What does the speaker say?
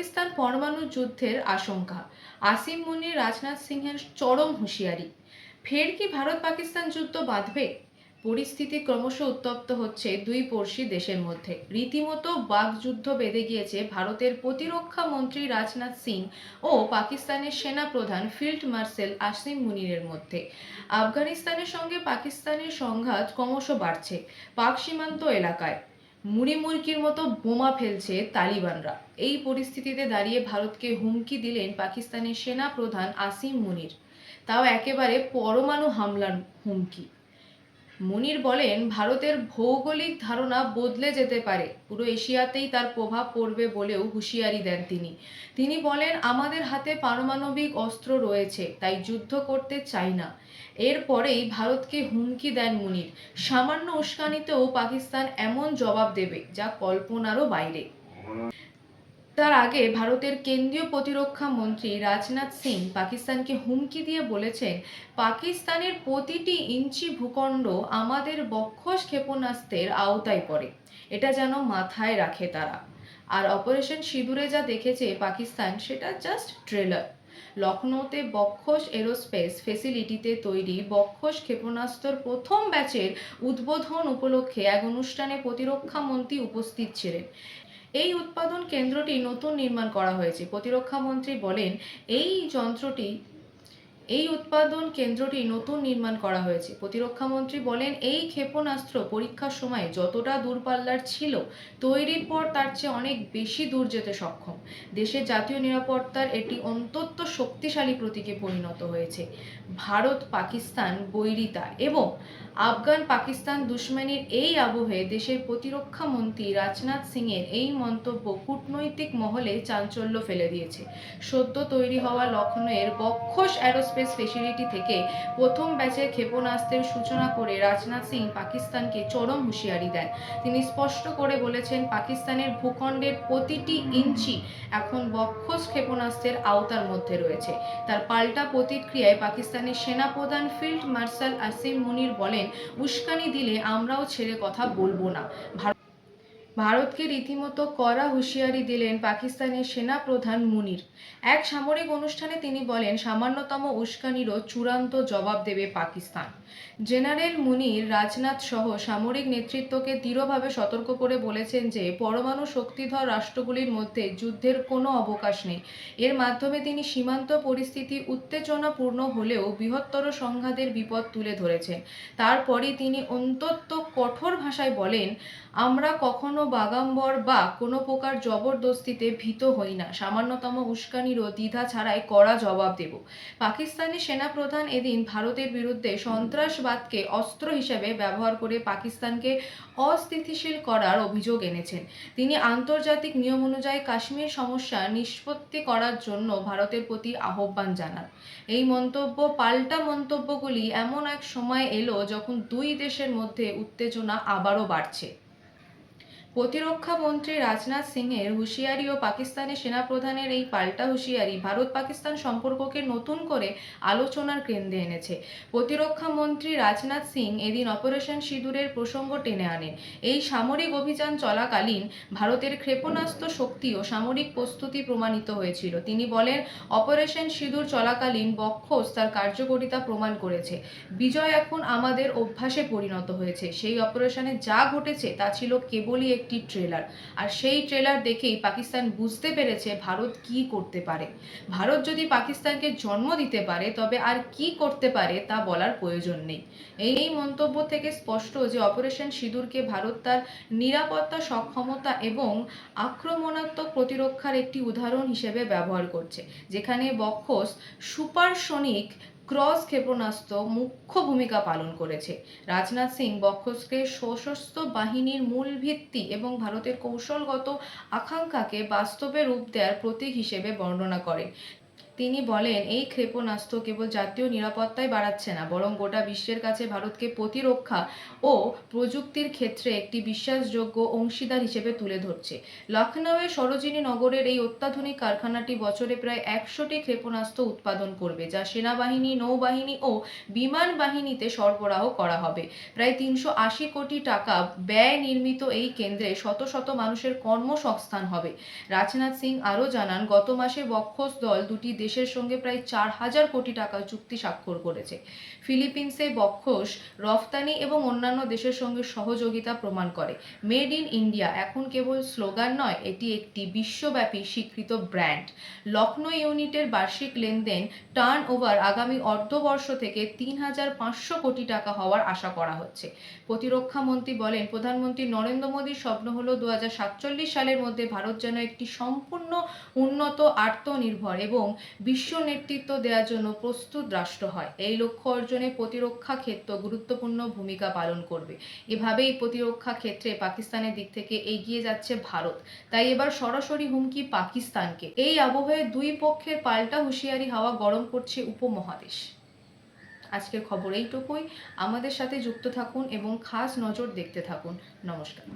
পাকিস্তান পরমাণু যুদ্ধের আশঙ্কা। আসিম মুনির রাজনাথ সিংহের চরম হুঁশিয়ারি। ফের কি ভারত পাকিস্তান যুদ্ধ বাঁধবে? পরিস্থিতি ক্রমশ উত্তপ্ত হচ্ছে দুই পড়শি দেশের মধ্যে। রীতিমতো বাকযুদ্ধ বেঁধে গিয়েছে ভারতের প্রতিরক্ষা মন্ত্রী রাজনাথ সিং ও পাকিস্তানের সেনা প্রধান ফিল্ড মার্শাল আসিম মুনিরের মধ্যে। আফগানিস্তানের সঙ্গে পাকিস্তানের সংঘাত ক্রমশ বাড়ছে পাক সীমান্ত এলাকায়। মুড়ি মুরগির মতো বোমা ফেলছে তালিবানরা। এই পরিস্থিতিতে দাঁড়িয়ে ভারতকে হুমকি দিলেন পাকিস্তানের সেনা প্রধান আসিম মুনির। তাও একেবারে পরমাণু হামলার হুমকি। মুনির বলেন, ভারতের ভৌগোলিক ধারণা বদলে যেতে পারে। পুরো এশিয়াতেই তার প্রভাব পড়বে বলেও হুঁশিয়ারি দেন তিনি। তিনি বলেন, আমাদের হাতে পারমাণবিক অস্ত্র রয়েছে, তাই যুদ্ধ করতে চাই না। এরপরেই ভারতকে হুমকি দেন মুনির। সামান্য উস্কানিতেও পাকিস্তান এমন জবাব দেবে, যা কল্পনারও বাইরে। তার আগে ভারতের কেন্দ্রীয় প্রতিরক্ষা মন্ত্রী রাজনাথ সিং পাকিস্তানকে হুমকি দিয়ে বলেছেন, পাকিস্তানের প্রতিটি ইঞ্চি ভূখণ্ড আমাদের বক্ষস ক্ষেপণাস্ত্রের আওতায় পড়ে। এটা যেন মাথায় রাখে তারা। আর অপারেশন সিঁদুরে যা দেখেছে পাকিস্তান, সেটা জাস্ট ট্রেলার। লখনৌতে বক্ষস এরোস্পেস ফেসিলিটিতে তৈরি বক্ষস ক্ষেপণাস্ত্র প্রথম ব্যাচের উদ্বোধন উপলক্ষে এক অনুষ্ঠানে প্রতিরক্ষা মন্ত্রী উপস্থিত ছিলেন। এই উৎপাদন কেন্দ্রটি নতুন নির্মাণ করা হয়েছে। প্রতিরক্ষা মন্ত্রী বলেন এই যন্ত্রটি এই উৎপাদন কেন্দ্রটি নতুন নির্মাণ করা হয়েছে। প্রতিরক্ষা মন্ত্রী বলেন, এই ক্ষেপণাস্ত্র পরীক্ষার সময় যতটা দূরপাল্লার ছিল, তৈরির পর তার চেয়ে অনেক বেশি দূর যেতে সক্ষম। দেশের জাতীয় নিরাপত্তার এটি অন্তত শক্তিশালী প্রতীকে পরিণত হয়েছে। ভারত, পাকিস্তান, বৈরিতা এবং আফগান, পাকিস্তান দুশ্মনীর এই আবহে দেশের প্রতিরক্ষা মন্ত্রী রাজনাথ সিংয়ের এই মন্তব্য কূটনৈতিক মহলে চাঞ্চল্য ফেলে দিয়েছে। সদ্য তৈরি হওয়া লখনৌয়ের বক্ষস অ্যারোস্পেস ফেসিলিটি থেকে প্রথম ব্যাচের ক্ষেপণাস্ত্রের সূচনা করে রাজনাথ সিং পাকিস্তানকে চরম হুঁশিয়ারি দেন। তিনি স্পষ্ট করে বলেছেন, পাকিস্তানের ভূখণ্ডের প্রতিটি ইঞ্চি এখন বক্ষস ক্ষেপণাস্ত্রের আওতার মধ্যে রয়েছে। তার পাল্টা প্রতিক্রিয়ায় পাকিস্তানের সেনাপ্রধান ফিল্ড মার্শাল আসিম মুনির বলেন, উস্কানি দিলে আমরাও ছেড়ে কথা বলব না। ভারতকে রীতিমতো কড়া হুঁশিয়ারি দিলেন পাকিস্তানের সেনা প্রধান মুনির। এক সামরিক অনুষ্ঠানে তিনি বলেন, সামান্যতম উস্কানিরও চূড়ান্ত জবাব দেবে পাকিস্তান। জেনারেল মুনির, রাজনাথ সহ সামরিক নেতৃত্বকে দৃঢ়ভাবে সতর্ক করে বলেছেন যে, পরমাণু শক্তিধর রাষ্ট্রগুলির মধ্যে যুদ্ধের কোনো অবকাশ নেই। এর মাধ্যমে তিনি সীমান্ত পরিস্থিতি উত্তেজনাপূর্ণ হলেও বৃহত্তর সংঘাতের বিপদ তুলে ধরেছেন। তারপরই তিনি অন্তত কঠোর ভাষায় বলেন, আমরা কখনো বাগাম্বর বা কোনো প্রকার জবরদস্তিতে ভীত হই না। সামান্যতম উস্কানিরও দ্বিধা ছাড়াই কড়া জবাব দেব। পাকিস্তানি সেনাপ্রধান এদিন ভারতের বিরুদ্ধে সন্ত্রাসবাদকে অস্ত্র হিসেবে ব্যবহার করে পাকিস্তানকে অস্থিতিশীল করার অভিযোগ এনেছেন। তিনি আন্তর্জাতিক নিয়ম অনুযায়ী কাশ্মীর সমস্যা নিষ্পত্তি করার জন্য ভারতের প্রতি আহ্বান জানান। এই মন্তব্য, পাল্টা মন্তব্যগুলি এমন এক সময় এলো যখন দুই দেশের মধ্যে উত্তেজনা আবারও বাড়ছে। প্রতিরক্ষা মন্ত্রী রাজনাথ সিংয়ের হুঁশিয়ারি ও পাকিস্তানের সেনাপ্রধানের এই পাল্টা হুঁশিয়ারি ভারত পাকিস্তান সম্পর্ককে নতুন করে আলোচনার কেন্দ্রে এনেছে। প্রতিরক্ষা মন্ত্রী রাজনাথ সিং এদিন অপারেশন সিঁদুরের প্রসঙ্গ টেনে আনেন। এই সামরিক অভিযান চলাকালীন ভারতের ক্ষেপণাস্ত্র শক্তি ও সামরিক প্রস্তুতি প্রমাণিত হয়েছিল। তিনি বলেন, অপারেশন সিঁদুর চলাকালীন বক্ষস তার কার্যকারিতা প্রমাণ করেছে। বিজয় এখন আমাদের অভ্যাসে পরিণত হয়েছে। সেই অপারেশনে যা ঘটেছে তা ছিল কেবলই একটি ট্রেলার আর সেই ট্রেলার দেখেই পাকিস্তান বুঝতে পেরেছে ভারত কি করতে পারে। ভারত যদি পাকিস্তানকে জন্ম দিতে পারে, তবে আর কি করতে পারে তা বলার প্রয়োজন নেই। এই মন্তব্য থেকে স্পষ্ট যে অপারেশন সিঁদুরকে ভারত তার নিরাপত্তা, সক্ষমতা এবং আক্রমণাত্মক প্রতিরক্ষার একটি উদাহরণ হিসেবে ব্যবহার করছে, যেখানে বক্ষস সুপারসনিক ক্রস ক্ষেপণাস্ত্র মুখ্য ভূমিকা পালন করেছে। রাজনাথ সিং বক্ষসকে সশস্ত্র বাহিনীর মূল ভিত্তি এবং ভারতের কৌশলগত আকাঙ্ক্ষাকে বাস্তবে রূপ দেওয়ার প্রতীক হিসেবে বর্ণনা করেন। তিনি বলেন, এই ক্ষেপণাস্ত্র কেবল জাতীয় নিরাপত্তাই বাড়াচ্ছে না, বরং গোটা বিশ্বের কাছে ভারতকে প্রতিরক্ষা ও প্রযুক্তির ক্ষেত্রে একটি বিশ্বাসযোগ্য অংশীদার হিসেবে তুলে ধরছে। লখনৌয়ের সরোজিনী নগরের এই অত্যাধুনিক কারখানাটি বছরে প্রায় একশোটি ক্ষেপণাস্ত্র উৎপাদন করবে, যা সেনাবাহিনী, নৌবাহিনী ও বিমান বাহিনীতে সরবরাহ করা হবে। প্রায় তিনশো আশি কোটি টাকা ব্যয় নির্মিত এই কেন্দ্রে শত শত মানুষের কর্মসংস্থান হবে। রাজনাথ সিং আরও জানান, গত মাসে বক্ষস দল দুটি দেশের সঙ্গে প্রায় চার হাজার কোটি টাকার চুক্তি স্বাক্ষর করেছে। ফিলিপিন্সে বক্ষস, রফতানি এবং অন্যান্য দেশের সঙ্গে সহযোগিতা প্রমাণ করে। মেড ইন ইন্ডিয়া এখন কেবল স্লোগান নয়, এটি একটি বিশ্বব্যাপী স্বীকৃত ব্র্যান্ড। লখনৌ ইউনিটের বার্ষিক লেনদেন টার্ন ওভার আগামী অর্ধবর্ষ থেকে তিন হাজার পাঁচশো কোটি টাকা হওয়ার আশা করা হচ্ছে। প্রতিরক্ষা মন্ত্রী বলেন, প্রধানমন্ত্রী নরেন্দ্র মোদীর স্বপ্ন হলো দু সালের মধ্যে ভারত যেন একটি সম্পূর্ণ উন্নত আত্মনির্ভর এবং বিশ্ব নেতৃত্ব দেওয়ার জন্য প্রস্তুত রাষ্ট্র হয়। এই লক্ষ্য অর্জনে প্রতিরক্ষা ক্ষেত্র গুরুত্বপূর্ণ ভূমিকা পালন করবে। এভাবেই প্রতিরক্ষা ক্ষেত্রে পাকিস্তানের দিক থেকে এগিয়ে যাচ্ছে ভারত। তাই এবার সরাসরি হুমকি পাকিস্তানকে। এই আবহে দুই পক্ষের পাল্টা হুঁশিয়ারি হাওয়া গরম করছে উপমহাদেশ। আজকের খবর এইটুকুই। আমাদের সাথে যুক্ত থাকুন এবং খাস নজর দেখতে থাকুন। নমস্কার।